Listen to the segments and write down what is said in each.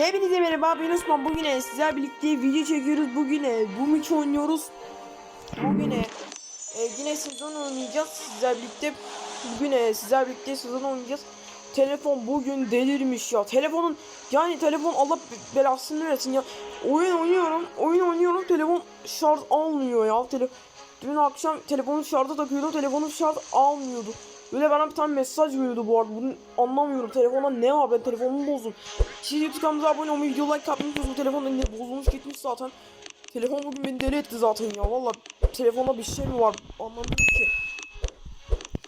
Hepinize merhaba ben Osman. Bugün e, sizlerle birlikte video çekiyoruz. Bugün e, bu maçı oynuyoruz. Bugün e, e, yine sezon oynayacağız. Sizlerle birlikte Bugün e, sizlerle birlikte sezon oynayacağız. Telefon bugün delirmiş ya. Telefonun yani telefon Allah be- belasını versin ya. Oyun oynuyorum oyun oynuyorum. Telefon şarj almıyor ya. Tele Dün akşam telefonu şarja takıyordum. Telefonu şarj almıyordu Böyle bana bir tane mesaj geliyordu bu arada. Bunu anlamıyorum. Telefonda ne var? Ben telefonumu bozdum. Siz YouTube kanalımıza abone olmayı, video like atmayı unutmayın. Telefon da yine bozulmuş gitmiş zaten. Telefon bugün beni deli etti zaten ya. Valla telefonda bir şey mi var? Anlamadım ki.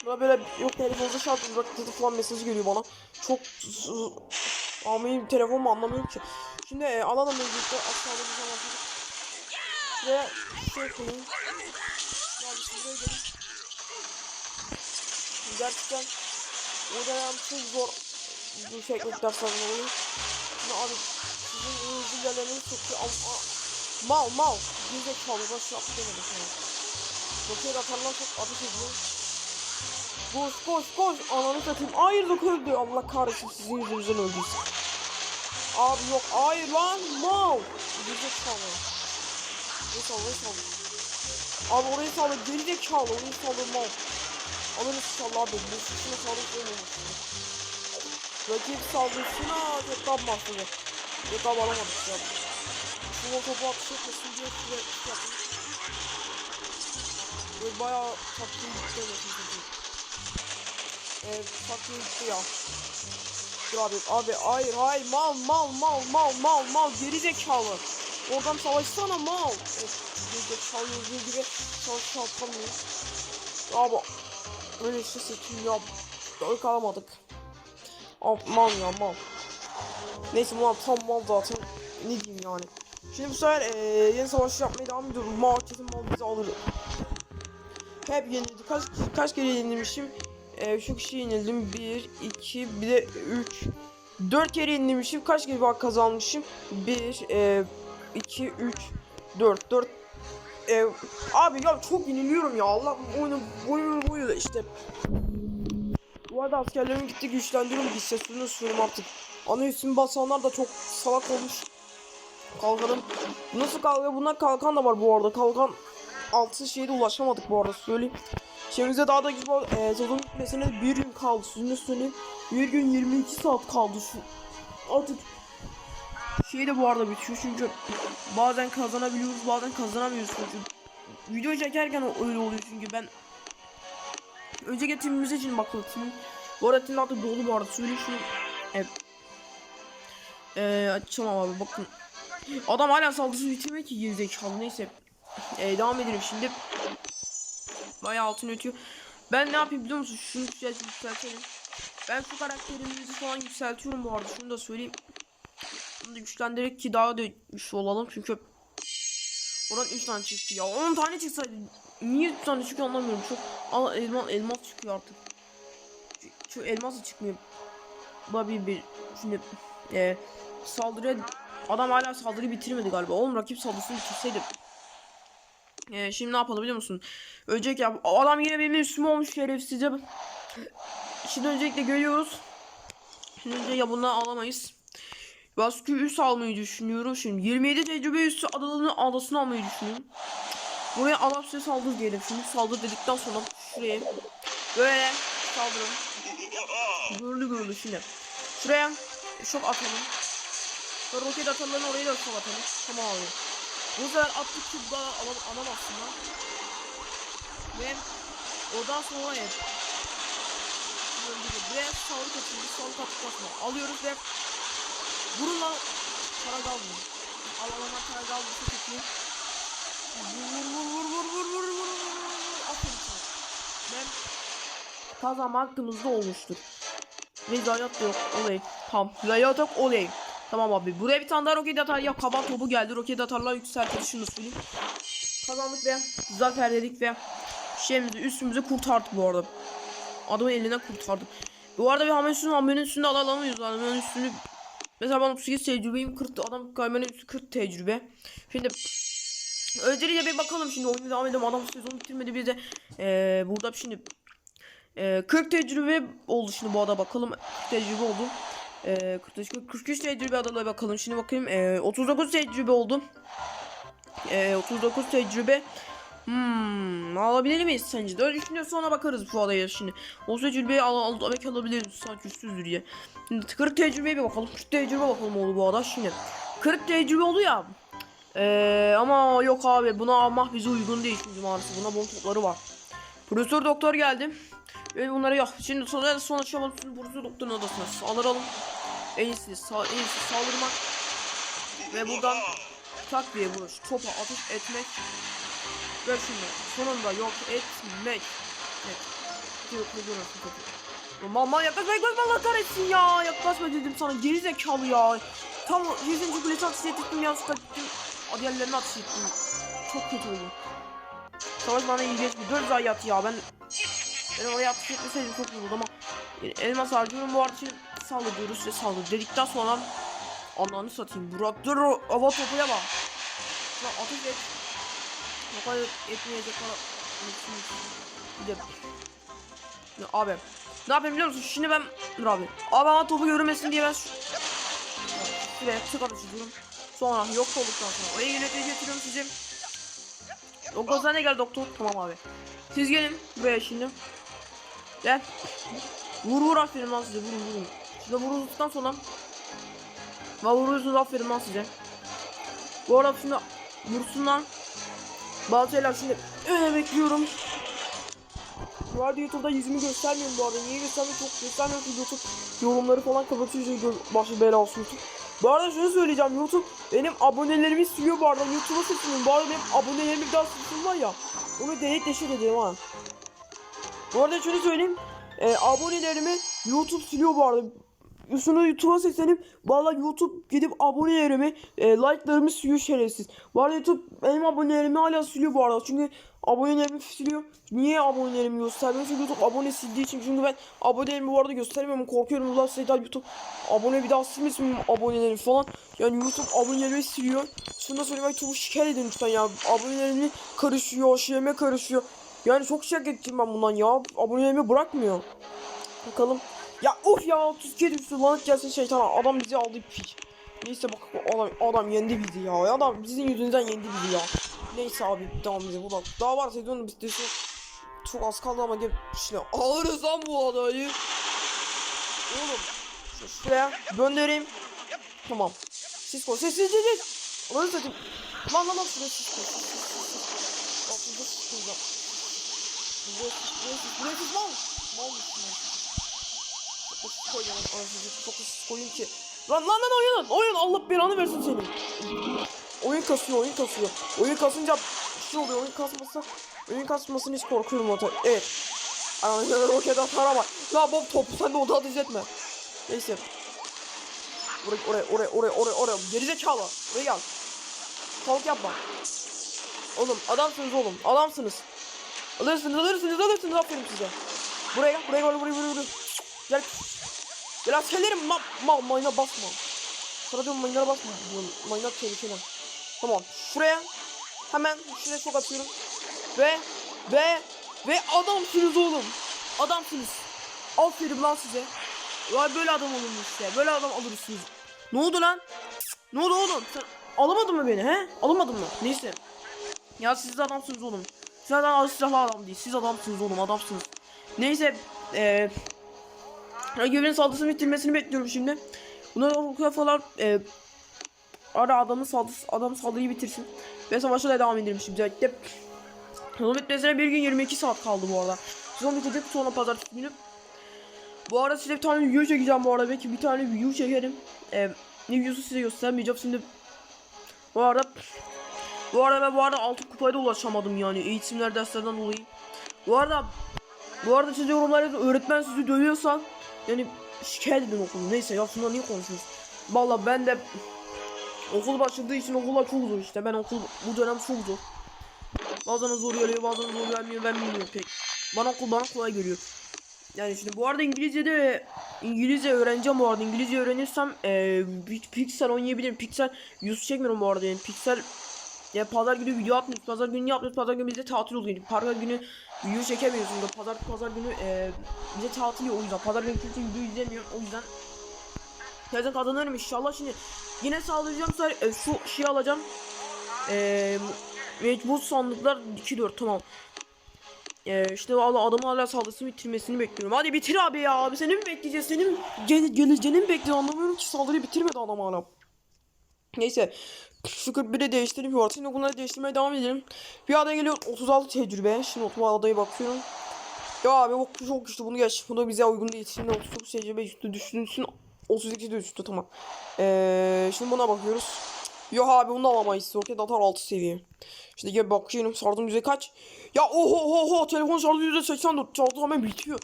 Buna böyle yok telefonda şarj bıraktı falan mesajı geliyor bana. Çok benim telefonumu anlamıyorum ki. Şimdi e, alalım öncelikle aşağıda bir zaman. Şuraya şey koyayım. Ya bir gelin. Gerçekten o dönem çok zor bu şekilde dersler oluyor. Şimdi abi sizin uyucu yerleriniz çok iyi ama mal mal bize çaldı da şey yaptı demedi sana. Roket atarlar çok ateş ediyor. Koş koş koş ananı satayım. Hayır Doku öldü. Allah kahretsin sizin yüzünüzden öldüyse. Abi yok hayır lan mal. Bize çaldı. Orayı sal orayı sal. Abi orayı sal geri zekalı orayı sal mal. Alırız inşallah. Bu şişine sağlık olmamıştır. Rakip saldırısına tekrar başladı. Tekrar alamadık. Şu topu atış etmesin diye şuraya şey yaptım. Böyle bayağı taktiği gitti mesela. Evet taktiği gitti ya. Dur abi abi hayır hayır mal mal mal mal mal mal geri zekalı. Oradan savaşsana mal. Of geri zekalı yüzü gibi savaş yapamıyor. Abi Öyle işte seçim ya. Dört alamadık. Al mal ya mal. Neyse mal tam mal zaten. Ne diyeyim yani. Şimdi bu sefer eee yeni savaş yapmaya devam ediyoruz. Mal kesin mal bizi alır. Hep yenildi. Kaç kaç kere yenilmişim? Eee şu kişi yenildim. 1 2 bir de 3 4 kere yenilmişim. Kaç kere bak kazanmışım? 1 eee 2 3 4 4 ee, abi ya çok yeniliyorum ya Allah oyunu boyu boyu işte. Bu arada askerlerim gitti güçlendiriyorum bir sesini söyleyeyim artık. Ana üstün basanlar da çok salak olmuş. Kalkanım. Nasıl kalkan? Bunlar kalkan da var bu arada. Kalkan altı şeyde ulaşamadık bu arada söyleyeyim. Şeyimize daha da güzel e, sezon bitmesine bir gün kaldı. Sizinle söyleyeyim. Bir gün 22 saat kaldı şu. Artık şey de bu arada bitiyor çünkü bazen kazanabiliyoruz bazen kazanamıyoruz çünkü. Video çekerken öyle oluyor çünkü ben önceki timimiz için bakalım timin bu arada timin altı dolu bu arada söyleyeyim şunu. Evet. Ee, açacağım abi bakın. Adam hala saldırısı bitirmiyor ki gerizekalı neyse. Ee, devam edelim şimdi. Bayağı altın ötüyor. Ben ne yapayım biliyor musun? Şunu yükseltelim. Ben şu karakterimizi falan yükseltiyorum bu arada şunu da söyleyeyim bunu da güçlendirerek ki daha da güçlü olalım çünkü Oradan 3 tane çıktı ya. 10 tane çıksaydı Niye 3 tane çıkıyor anlamıyorum. Çok Al elmas, elmas çıkıyor artık. Şu, şu elmas da çıkmıyor. Babi bir şimdi e, Saldırıya Adam hala saldırıyı bitirmedi galiba. Oğlum rakip saldırısını bitirseydi e, Şimdi ne yapalım biliyor musun? Öncelikle adam yine benim üstüme olmuş şerefsizce Şimdi öncelikle görüyoruz. Şimdi önce ya bunları alamayız Baskı üst almayı düşünüyorum şimdi. 27 tecrübe üstü adalarını adasını almayı düşünüyorum. Buraya size saldır diyelim. Şimdi saldır dedikten sonra şuraya böyle saldırın. Gürlü gürlü şimdi. Şuraya şok atalım. Sonra roket atalım oraya da şok atalım. Tamam abi. Bu sefer attık ki daha alam alamazsın lan. Ve oradan sonra evet. Buraya sağlık atıyoruz. Sağlık sonra alıyoruz ve Vurun lan. Karagal vur. Al al al karagal vur. Çok iyi. Vur vur vur vur vur vur vur vur vur vur. Aferin sana. Ben kazanma hakkımızda olmuştur. Ve zayiat da yok. Oley. Tamam. Zayiat yok. Oley. Tamam abi. Buraya bir tane daha roket atar. Ya kaban topu geldi. Roket atarlar yükseltir. Şunu söyleyeyim. Kazandık ve zafer dedik ve şeyimizi üstümüzü kurtardık bu arada. Adamın eline kurtardık. Bu arada bir üstünü hamlenin üstünde alamıyoruz. Üstünü Mesela ben 38 tecrübeyim 40 adam kaymanın üstü 40 tecrübe. Şimdi öncelikle bir bakalım şimdi oyunu devam edelim. Adam sezonu bitirmedi bir de ee, burada şimdi ee, 40 tecrübe oldu şimdi bu arada bakalım 40 tecrübe oldu. Ee, 43, 43 tecrübe adalara bakalım. Şimdi bakayım. Ee, 39 tecrübe oldum. Ee, 39 tecrübe. Hmm, alabilir miyiz sence? de? Öyle düşünüyorsan sonra bakarız bu adaya şimdi. O tecrübeyi al, al, belki alabiliriz sanki üstsüzdür diye. Şimdi 40 tecrübeye bir bakalım. 40 tecrübe bakalım oldu bu ada şimdi. 40 tecrübe oldu ya. Ee, ama yok abi buna almak bize uygun değil şimdi maalesef. Buna bomb topları var. Profesör doktor geldi. Ve bunları yok. Şimdi sonra sonra çabuk profesör doktorun odasına alıralım. En iyisi, sağ, en iyisi saldırmak. Ve buradan tak diye vuruş. Topa ateş etmek. Ve şimdi sonunda yok etmek. Evet. Mama yaklaşma yaklaşma Allah kahretsin ya. Yaklaşma dedim sana geri zekalı ya. Tam 100. kulesi ateş ettim yanlışlıkla gittim. Diğerlerine ateş ettim. Çok kötü oldu. Savaş bana iyi geçti. 4 ay yat ya ben ben oraya ateş etmeseydim çok iyi olurdu ama yani elmas harcıyorum bu şimdi saldırıyoruz ve saldır dedikten sonra Allah'ını satayım Burak dur hava topuya bak Lan ateş et Kadar etmeyecek Bir de ya abi. Ne yapayım biliyor musun? Şimdi ben dur abi. Abi ama topu görünmesin diye ben şu şuraya tık ateş ediyorum sonra yok olduktan sonra. Oraya yönetici getiriyorum sizi. Doktor sen de gel doktor? Tamam abi. Siz gelin buraya şimdi. Gel. Vur vur aferin lan size. Vurun vurun. Şimdi vurduktan sonra Va vuruyorsunuz aferin lan size. Bu arada şimdi vursunlar. Bazı şimdi öyle bekliyorum. Bu arada YouTube'da yüzümü göstermiyorum bu arada. Niye göstermiyorum çok göstermiyorum çünkü YouTube yorumları falan kapatıyor çünkü başı bela olsun YouTube. Bu arada şunu söyleyeceğim YouTube benim abonelerimi siliyor bu arada YouTube'a seçmiyorum. Bu arada benim abonelerimi bir daha silsin var ya. Onu delete deşet edeyim ha. Bu arada şunu söyleyeyim. E, abonelerimi YouTube siliyor bu arada. Şunu YouTube'a seslenip valla YouTube gidip abonelerimi e, like'larımı siliyor şerefsiz. Bu arada YouTube benim abonelerimi hala siliyor bu arada. Çünkü abonelerimi siliyor. Niye abonelerimi göstermiyor? Çünkü YouTube abone sildiği için. Çünkü ben abonelerimi bu arada göstermiyorum. Korkuyorum. Allah sayıda YouTube abone bir daha silmesin abonelerimi falan. Yani YouTube abonelerimi siliyor. Şunu da söyleyeyim YouTube'u şikayet edin lütfen ya. Abonelerimi karışıyor. Şeyime karışıyor. Yani çok şikayet ettim ben bundan ya. Abonelerimi bırakmıyor. Bakalım. Ya of ya 32 düştü lanet gelsin şeytan adam bizi aldı pik. Neyse bak adam, adam yendi bizi ya. Adam bizim yüzünden yendi bizi ya. Neyse abi devam edelim. Ulan daha var sezonun bitmesi. Çok az kaldı ama gel işte alırız lan bu adayı. Oğlum şu şuraya göndereyim. Tamam. Siz koy. Ses ses ses. Ananı satayım. Lan lan lan şuraya siz koy. Bak burada siz koyacağım. Buraya siz buraya siz buraya siz mal. Mal mısın lan? Da koyacağım anasını da koyayım ki. Lan lan lan oyun oyun Allah belanı versin seni. Oyun kasıyor oyun kasıyor. Oyun kasınca şey oluyor oyun kasmasa. Oyun kasmasını hiç korkuyorum o Evet. Anasını roket atara bak. La Bob topu sen de oda etme. Neyse. Oraya oraya oraya oraya oraya oraya gerizekalı. Buraya gel. Tavuk yapma. Oğlum adamsınız oğlum adamsınız. Alırsınız alırsınız alırsınız aferin size. Buraya buraya buraya buraya buraya. buraya. Gel. Gel askerlerim ma ma mayına basma. Sana diyorum mayına basma. Diyorum, Mayına tehlikeli. Tamam. Şuraya hemen şuraya çok atıyorum. Ve ve ve adamsınız oğlum. Adamsınız. Aferin lan size. Ya böyle adam olun işte. Böyle adam alırsınız. Ne oldu lan? Ne oldu oğlum? Sen alamadın mı beni he? Alamadın mı? Neyse. Ya siz de adamsınız oğlum. Siz adam silahlı adam değil. Siz adamsınız oğlum adamsınız. Neyse. Eee Rakibinin saldırısını bitirmesini bekliyorum şimdi. Bunları okuya falan e, ara adamın saldırısı adam saldırıyı bitirsin. Ve savaşa da devam edelim şimdi. Özellikle Sezon bitmesine bir gün 22 saat kaldı bu arada. Sezon bitecek sonra pazartesi günü. Bu arada size bir tane video çekeceğim bu arada. Belki bir tane video çekerim. E, ne videosu size göstermeyeceğim şimdi. Bu arada bu arada ben bu arada altın kupaya da ulaşamadım yani eğitimler derslerden dolayı. Bu arada bu arada siz yorumlarda öğretmen sizi dövüyorsan yani şikayet edin okulu. Neyse ya şundan niye konuşuyoruz? Valla ben de okul başladığı için okullar çok zor işte. Ben okul bu dönem çok zor. Bazen zor geliyor bazen zor gelmiyor ben bilmiyorum pek. Bana okul bana kolay geliyor. Yani şimdi bu arada İngilizce'de İngilizce öğreneceğim bu arada. İngilizce öğrenirsem ee, Pixel oynayabilirim. Pixel yüz çekmiyorum bu arada yani. Pixel ya pazar günü video atmıyoruz. Pazar günü yapmıyoruz. Pazar günü bizde tatil oluyor. Pazar günü video çekemiyorsun da. Pazar pazar günü e, bize tatil o yüzden. Pazar günü kimse video izlemiyor. O yüzden Zaten kazanırım inşallah şimdi. Yine sağlayacağım e, şu şeyi alacağım. Eee mecbur sandıklar 2-4 tamam. Eee işte valla adamın hala saldırısını bitirmesini bekliyorum. Hadi bitir abi ya. Abi seni mi bekleyeceğiz? Seni mi gel geleceğini mi bekliyoruz? Anlamıyorum ki saldırıyı bitirmedi adam hala. Neyse. Şu 41'i değiştirip var. Şimdi bunları değiştirmeye devam edelim. Bir adaya geliyor 36 tecrübe. Şimdi 36 adaya bakıyorum. Ya abi bu çok güçlü bunu geç. Bu da bize uygun değil. Şimdi 39 tecrübe üstü düşünsün. 32 de üstü tamam. Ee, şimdi buna bakıyoruz. Yok abi bunu alamayız. Roket atar 6 seviye. Şimdi gel bakıyorum sardım yüzde kaç. Ya oho oho telefon şarjı yüzde 84. Şarjı hemen bitiyor.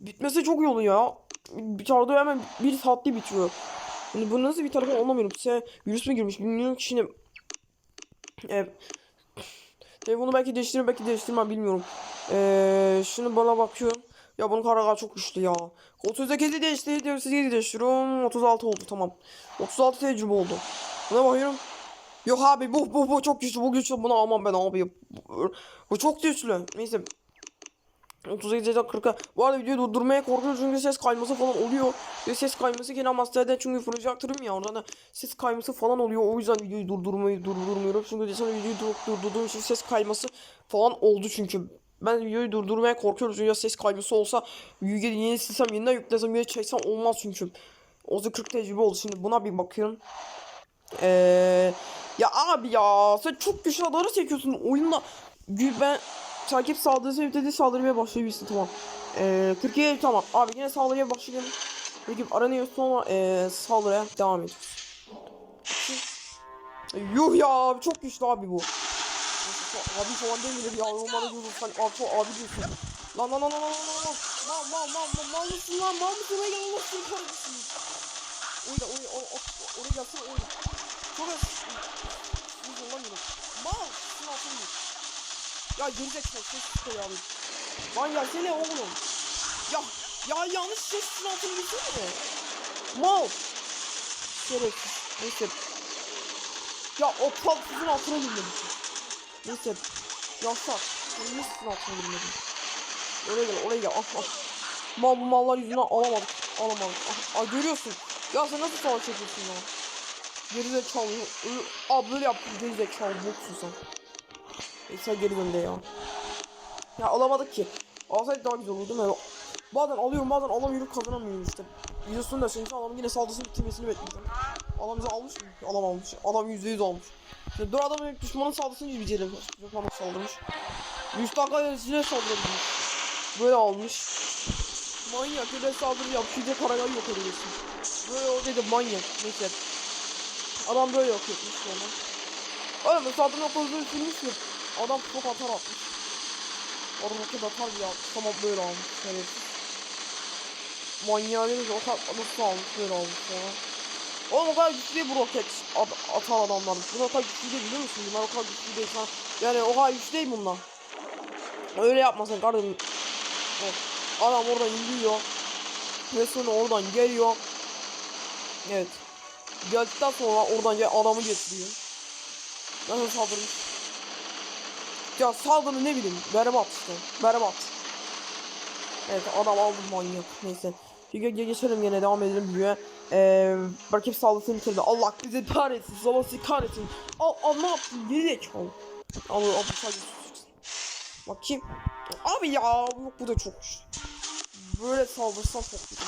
Bitmesi çok iyi oluyor ya. Şarjı hemen bir saatte bitiyor. Hani bu nasıl bir telefon anlamıyorum. Size virüs mü girmiş bilmiyorum ki şimdi. Evet. Telefonu belki değiştiririm belki değiştirmem bilmiyorum. Ee, şimdi bana bakıyorum. Ya bunun karaga çok güçlü ya. 38'i değiştirdi, 38'i değiştiriyorum. 36 oldu tamam. 36 tecrübe oldu. Buna bakıyorum. Yok abi bu bu bu çok güçlü bu güçlü bunu almam ben abi. Bu, bu çok güçlü. Neyse. 38'den 40'a. Bu arada videoyu durdurmaya korkuyorum çünkü ses kayması falan oluyor. Ve ses kayması gene Master'den çünkü fırlayacaktırım ya oradan da ses kayması falan oluyor. O yüzden videoyu durdurmayı durdurmuyorum. Çünkü geçen videoyu dur- durdurduğum için ses kayması falan oldu çünkü. Ben videoyu durdurmaya korkuyorum çünkü ya ses kayması olsa videoyu yeni silsem yeniden yüklesem yeni çeksem olmaz çünkü. O da 40 tecrübe oldu şimdi buna bir bakıyorum. Eee ya abi ya sen çok güçlü adamları çekiyorsun oyunda. Ben takip saldırısı bitirdi saldırmaya başlayabilirsin tamam. Eee 47 tamam abi yine saldırıya başlayalım. Peki aranıyor sonra eee saldırıya devam ediyoruz. Yuh ya abi çok güçlü abi bu. Abi falan demiyor ya olmalı diyorsun sen çok abi diyorsun. Lan lan lan lan lan lan lan mal mal mal mal mal mısın lan mal mısın oraya gel Allah seni kahretsin. Oyna oyna o, o, oraya gelsene oyna. Çok az. Yüz olamıyorum. Mal şunu atayım. Ya gerizekalı ses çıkıyor abi. Lan gelsene oğlum. Ya ya yanlış ses şunu atayım gitsene. Mal. Şerefsiz. Neyse. Ya o kalksızın altına girmedim. Neyse. Yasak. Senin nasıl altına girmedim? Oraya gel oraya gel. Ah ah. Mal bu mallar yüzünden alamadık. Alamadık. Ah, ah görüyorsun. Ya sen nasıl savaş yapıyorsun ya? Gerizekalı. Aa böyle yaptın gerizekalı. Boksun sen. Sen geri de ya. Alamadık ki. Alsaydık daha güzel olurdu mi? Bazen alıyorum bazen alamıyorum kazanamıyorum işte. Videosunu da çünkü adam yine saldırısını bitirmesini bekleyeceğim. Adam bize almış mı? Adam yüzde yüz almış. Şimdi dur adamın düşmanın saldırısını izleyelim. Düşmanın saldırmış. 100 dakika içine saldırmış. Böyle almış. Manyak öyle saldırı yap. Şurada parayı yok ediyorsun. Böyle o dedi manyak. Neyse. Adam böyle yok etmiş sonra. Oğlum saldırı noktasını sürmüş mü? Adam çok atar atmış. Orada roket atar bir atmış. Tamam böyle almış. Evet. Manyağı değil mi? O kadar nasıl almış böyle almış sonra. Oğlum o kadar güçlü bu roket at atan adamlar. Bunlar o kadar güçlü değil biliyor musun? Bunlar o kadar güçlü değil falan. Yani o kadar güçlü değil bunlar. Öyle yapmasın kardeşim. Evet. Adam oradan indiriyor. Ve sonra oradan geliyor. Evet. Geldikten sonra oradan gel adamı getiriyor. Nasıl saldırmış? Ya saldırı ne bileyim. Berbat işte. Berbat. Evet adam aldı manyak. Neyse. Ge geçelim yine devam edelim videoya. Eee rakip saldırısını bitirdi. Allah bizi kahretsin. Zavası kahretsin. Al al ne yaptın? Geri zekalı. Al al bu sadece. Bakayım. Abi ya yok bu da çok. Böyle saldırsam çok güçlü.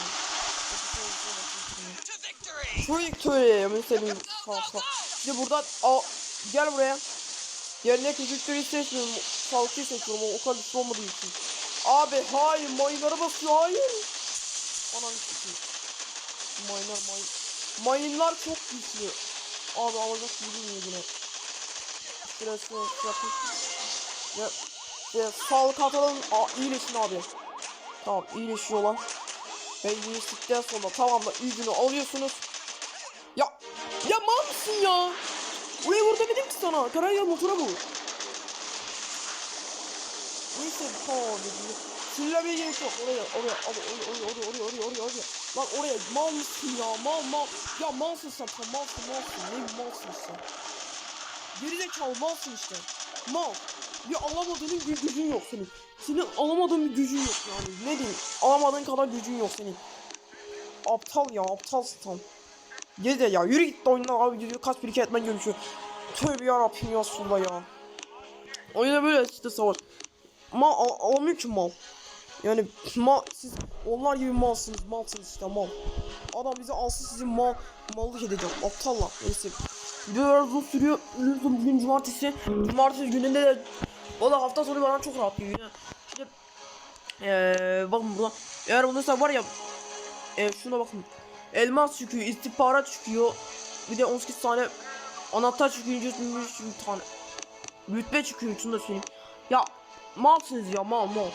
Çocuk töre mesela sağ sağ. Şimdi buradan al gel buraya. Yerine küçük töreyi seçmiyorum. Sağlıklı seçiyorum o kadar güçlü olmadığı için. Abi hayır mayınlara basıyor hayır. Ananı sikeyim. Mayınlar mayın. Mayınlar çok güçlü. Abi alacak bugün yine. Biraz şöyle yapayım. Ya, ya sağlık atalım. Aa, iyileşin abi. Tamam iyileşiyorlar. Ve iyileştikten sonra tamam da ilgini alıyorsunuz. Ya ya mal mısın ya? Uy vur demedim ki sana. Tarayla motora vur. Neyse tamam abi. Sinirlenmeye gerek yok. Oraya oraya abi oraya oraya oraya oraya oraya oraya. Lan oraya mal mısın ya mal mal. Ya malsın sen tam malsın malsın. Ne malsın sen. Gerizekalı malsın işte. Mal. Ya alamadığın bir gücün yok senin. Senin alamadığın bir gücün yok yani. Ne diyeyim? Alamadığın kadar gücün yok senin. Aptal ya aptalsın tam. Gezi de ya yürü git oyundan abi gidiyor kaç bir iki etmen görüşüyor. Tövbe yarabbim ya Sula ya. Oyunda böyle işte savaş. Mal al, alamıyor ki mal. Yani mal siz onlar gibi malsınız malsınız işte mal. Adam bizi alsın sizi mal mallık edeceğim aptallar neyse. Videolar uzun sürüyor. Biliyorsun bugün cumartesi. Cumartesi gününde de Valla hafta sonu bana çok rahat geliyor. Şimdi eee bakın buna eğer bulursa var ya eee şuna bakın elmas çıkıyor istihbarat çıkıyor bir de 18 tane anahtar çıkıyor 100 tane. Rütbe çıkıyor şunu da söyleyeyim. Ya malsınız ya mal mal.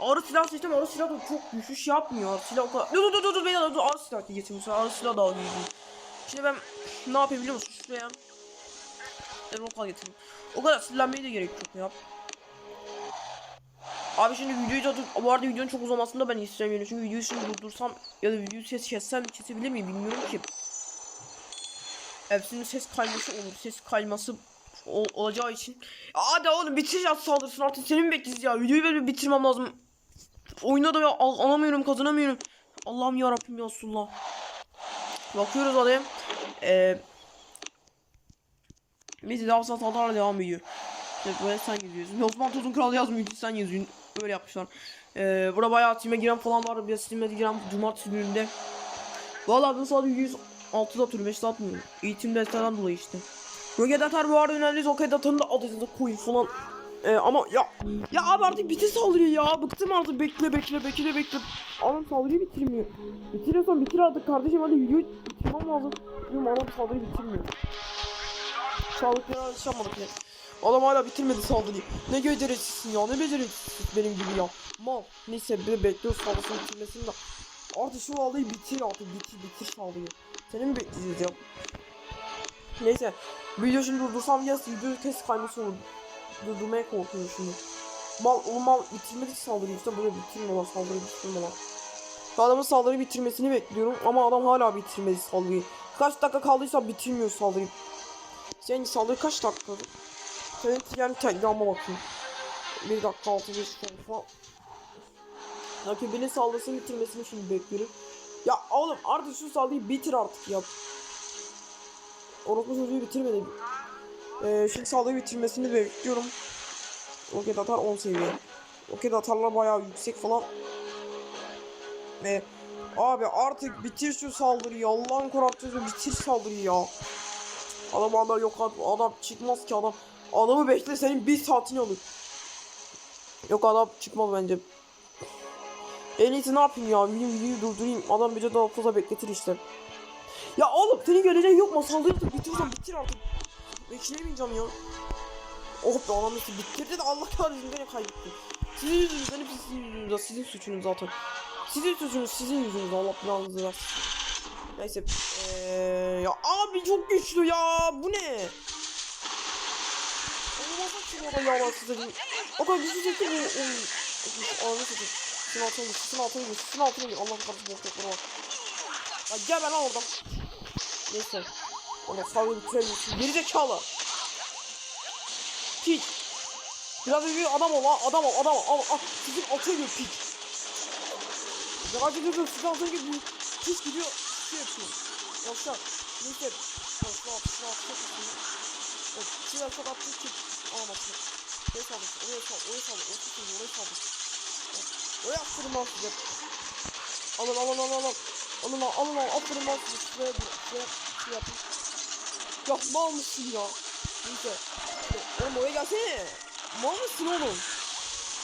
Ağrı silah seçtim ağrı silah da çok düşüş yapmıyor. Ağrı silah o kadar dur dur dur dur beni dur ağrı silah diye sefer ağrı silah daha iyi Şimdi ben ne yapayım biliyor musun? Şuraya Ben lokal getireyim. O kadar sinirlenmeye de gerek yok ya Abi şimdi videoyu da dur- bu arada videonun çok uzamasını da ben istemiyorum çünkü videoyu şimdi durdursam ya da videoyu ses kessem kesebilir miyim bilmiyorum ki. Şimdi ses kayması olur ses kayması ol- olacağı için. Hadi oğlum bitir ya saldırısın artık seni mi bekleyeceğiz ya videoyu benim bitirmem lazım. Oyunda da ya al- alamıyorum kazanamıyorum. Allah'ım ya Rabbim ya Resulullah. Bakıyoruz adaya. Ee, biz daha saldırılar devam ediyor. İşte böyle sen yazıyorsun. Osman Tuzun Kralı yazmıyor. Sen yazıyorsun. Öyle yapmışlar. Ee, burada bayağı Steam'e giren falan var. Bir Steam'e giren cumartesi gününde. Valla bu saat 106'da atıyorum. 5'te atmıyorum. Eğitim derslerinden dolayı işte. Roket atar bu arada önemli. Roket atarını da adresine koyun falan. Ee, ama ya ya abi artık bitir saldırıyor ya. Bıktım artık bekle bekle bekle bekle. Adam saldırıyı bitirmiyor. Bitiriyorsan bitir artık kardeşim hadi videoyu bitirmem lazım. Diyorum adam saldırıyı bitirmiyor. Sağlıklı alışamadık ya. Adam hala bitirmedi saldırıyı. Ne beceriksizsin ya ne beceriksizsin benim gibi ya. Mal. Neyse bir bekliyoruz saldırısını bitirmesini de. Artık şu saldırıyı bitir artık bitir bitir saldırıyı. Seni mi bekleyeceğiz? Neyse. Video şimdi durdursam ya video test kayması olur. Durdurmaya korkuyorum şimdi. Mal oğlum mal bitirmedik saldırıyı işte böyle bitirme lan saldırıyı bitirme lan. Adamın saldırıyı bitirmesini bekliyorum ama adam hala bitirmedi saldırıyı. Kaç dakika kaldıysa bitirmiyor saldırıyı. Senin saldırı kaç dakika? Yani telegramma bakayım. 1 dakika 6 5 sayfa. Rakibinin saldırısını bitirmesini şimdi bekliyorum. Ya oğlum artık şu saldırıyı bitir artık ya. Orospu çocuğu bitirmedi. Ee, şimdi saldırıyı bitirmesini bekliyorum. Roket atar 10 seviye. Roket atarlar bayağı yüksek falan. Ee, abi artık bitir şu saldırıyı. Allah'ın korktuğunu bitir saldırıyı ya. Adam adam yok adam çıkmaz ki adam. Adamı bekle senin bir saatini alır. Yok adam çıkmaz bence. En iyisi ne yapayım ya? Videoyu, videoyu durdurayım. Adam bir daha fazla bekletir işte. Ya oğlum senin göreceğin yok mu? Saldırı bitirsen bitir artık. Beklemeyeceğim ya. Oh be adam işte bitirdi de Allah kahretsin gene kaybettim. Sizin yüzünüzden hepsi sizin yüzünüzden. Sizin suçunuz zaten. Sizin suçunuz sizin yüzünüz Allah belanızı versin. Neyse. Eee ya abi çok güçlü ya. Bu ne? Da yalan size değil. O kadar güçlü çekti bu. Ağzını satayım. Şunun altına gir. Şunun altına gir. Şunun altına gir. Allah'ım kardeşim bok yoklara bak. Ya gel ben oradan. Neyse. Ona sağlığı bitiremiyorsun. Geri zekalı. Piç. Biraz bir adam ol ha. Adam ol. Adam ol. Al, al. Sizin altına gir piç. Ya hadi dur dur. Sizin altına gir. Piç gidiyor. Şey yapıyor. Yoksa. Neyse. Yoksa. Yoksa. Yoksa. O silah çok attı ki alamazsın. Oraya saldır, oraya saldır, oraya saldır, oraya saldır, oraya saldır. Oraya aferin lan size. Alın alın alın alın. Alın alın alın alın aferin lan size. Şuraya dur, şuraya şey yapın. Ya mal mısın ya? Neyse. Oğlum oraya gelsene. Mal mısın oğlum?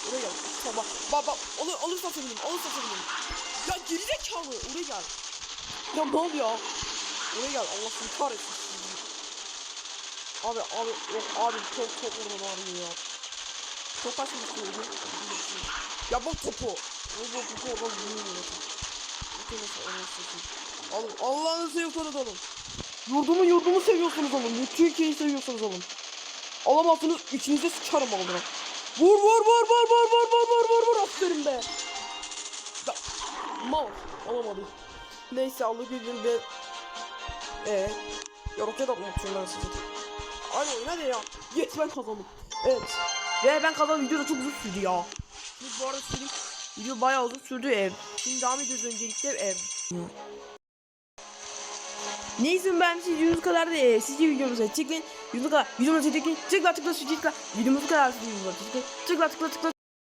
Oraya gel. Tamam bak bak bak. Alır, alırsa sevinirim, alırsa sevinirim. Ya gerizekalı oraya gel. Ya mal ya. Oraya gel Allah seni kahretsin. Abi abi yok abi çok çok vurma ağrıyor ya. Çok mı istiyor? Ya bak topu. O bu topu oradan vurmuyor. Alın Allah'ını seviyorsanız alın. Yurdumu yurdumu seviyorsunuz alın. Türkiye'yi seviyorsunuz alın. Alamazsınız içinize sıçarım aldıra. Vur vur vur vur vur vur vur vur vur vur aferin be. Ya, mal alamadım. Neyse Allah bildiğin be. Eee. Ya roket atmak için ben size. Hadi oyun hadi ya. Yes ben kazandım. Evet. Ve ben kazandım. Video da çok uzun sürdü ya. Şimdi bu arada söyleyeyim. Video bayağı uzun sürdü ev. Şimdi devam ediyoruz öncelikle ev. Ne izin beğenmişsiniz yüzünüz kadar da e, sizce videomuza tıklayın. Yüzünüz kadar videomuza tıklayın. Tıkla tıkla tıkla. Videomuzu kadar tıkla tıkla tıkla tıkla